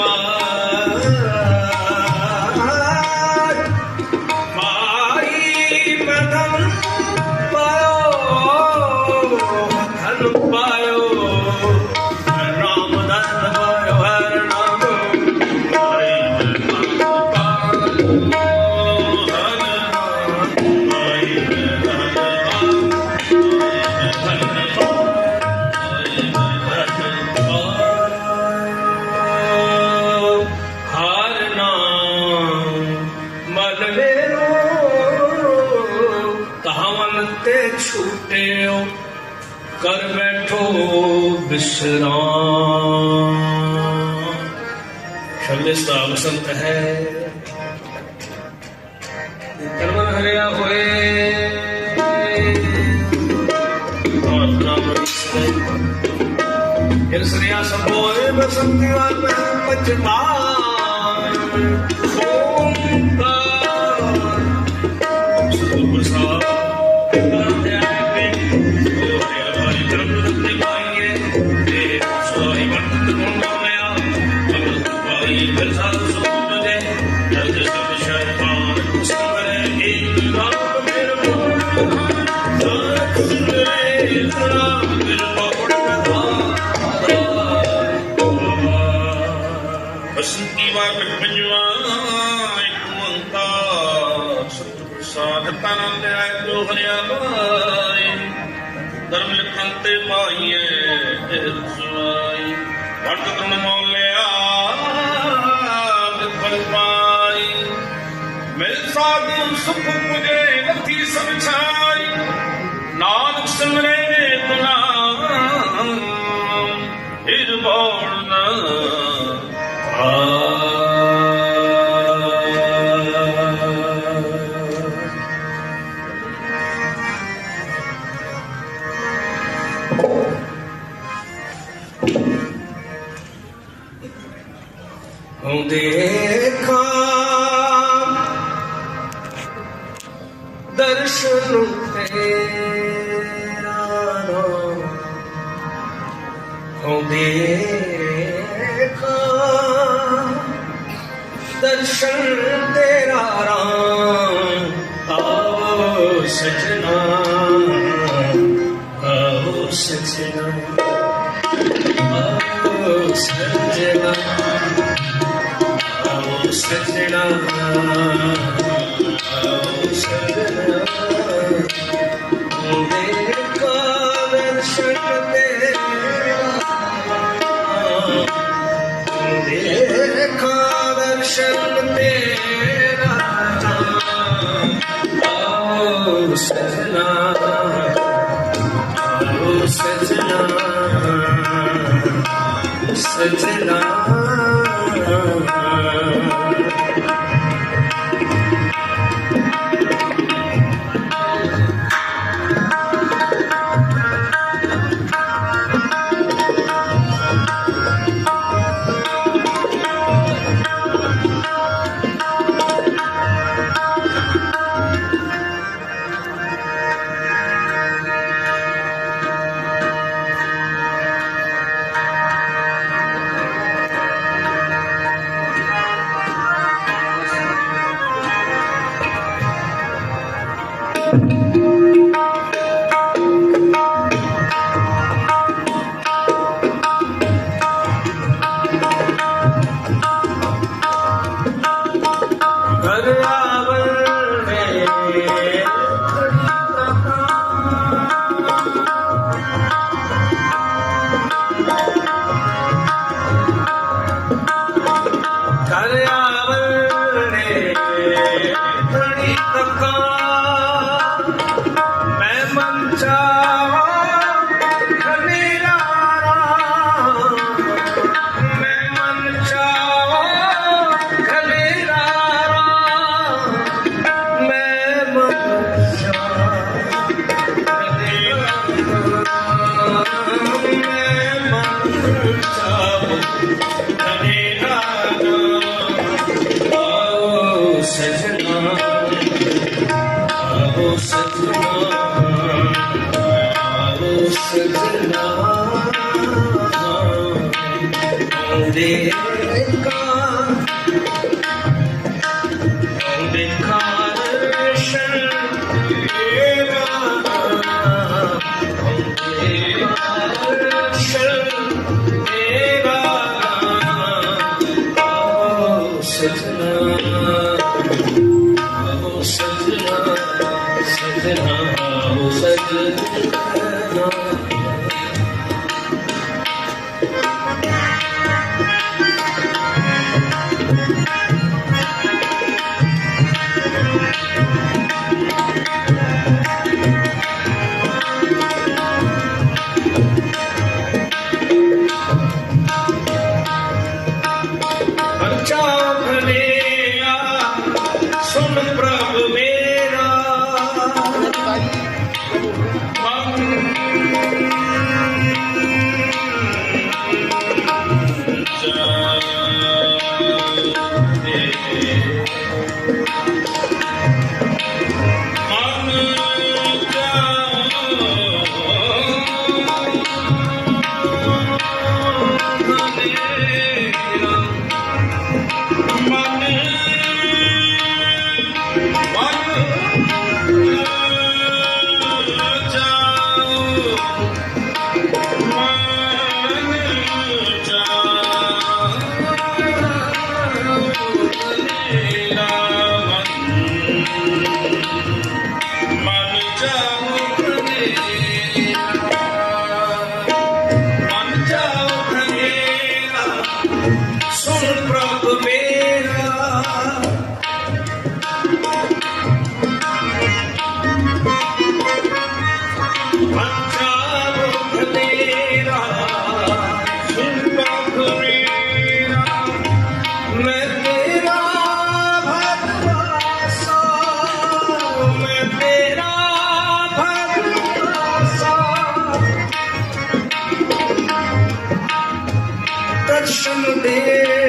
Mama. ਲਿਓ ਕਰ ਬੈਠੋ ਬਿਸਰਾਮ। ਸ਼ਬਦ ਸਤਾਵ ਸੰਤ ਹੈ ਕਰਮਨ ਹਰਿਆ ਹੋਏ। ਔਰ ਨਾਮ ਸੰਭੋਏ ਬਸੰਤੀ ਵਾਲ ਪਚਮਾਨ ਓੰਕਾਰ ਸਾਧ ਤਨ ਲਿਆ ਜੋ ਧਰਮ ਲਿਖਣ ਤੇ ਪਾਈਏ ਇਹ ਰਸਵਾਈ ਵਰਤ ਤਨ ਮੋਲ ਲਿਆ ਪਾਈ। ਮਿਲ ਸਾਧੂ ਸੁਖ ਪੁਜੇ ਨਥੀ ਸਭ ਛਾਈ। देखा दर्शन तेरा देखा दर्शन तेरा राम आओ सजना आओ सजना आओ सजना ਸਜਣਾ ਆਓ ਸਜਣਾ ਮੇਰੇ ਕਾਵਰ ਸ਼ਕਤੇ ਮੇਰੇ ਕਾਵਰ ਸ਼ਕਤੇ ਆਓ ਸਜਣਾ ਆਓ ਸਜਣਾ ਸਜਣਾ ਘਰ ਆਵਣੇ ਬੜੀ ਤਕਾ They never let শুনবে